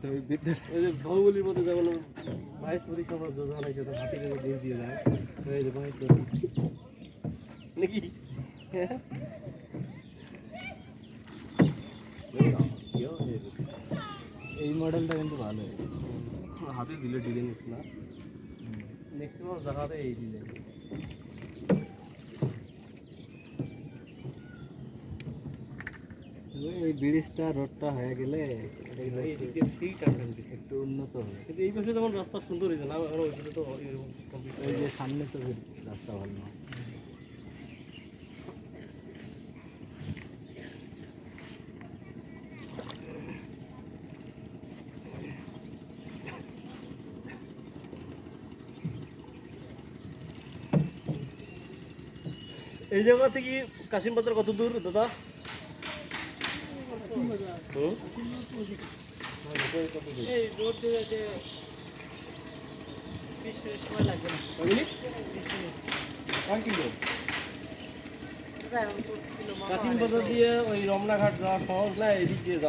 প্রাথমিক বিদ্যালয় ওই যে বাহুবলির মধ্যে যেমন তো হাতে করে দিয়ে দিয়ে। যায় এই যে মাহেশ্বরী নাকি? এই মডেলটা কিন্তু ভালো। হাতে দিলে ডিজাইন না। ম্যাক্সিমাম জায়গাতে এই ডিজাইন এই ব্রিজটা রোডটা হয়ে গেলে একটু উন্নত হবে। এই পাশে যেমন রাস্তা সুন্দর হয়েছে না? আর ওই তো ওই যে সামনে তো রাস্তা ভালো না। এই জায়গা থেকে কাশিম বাজার কত দূর দাদা? দিয়ে ওই রমনাঘাট যাওয়া সহজ না এদিক দিয়ে যাওয়া।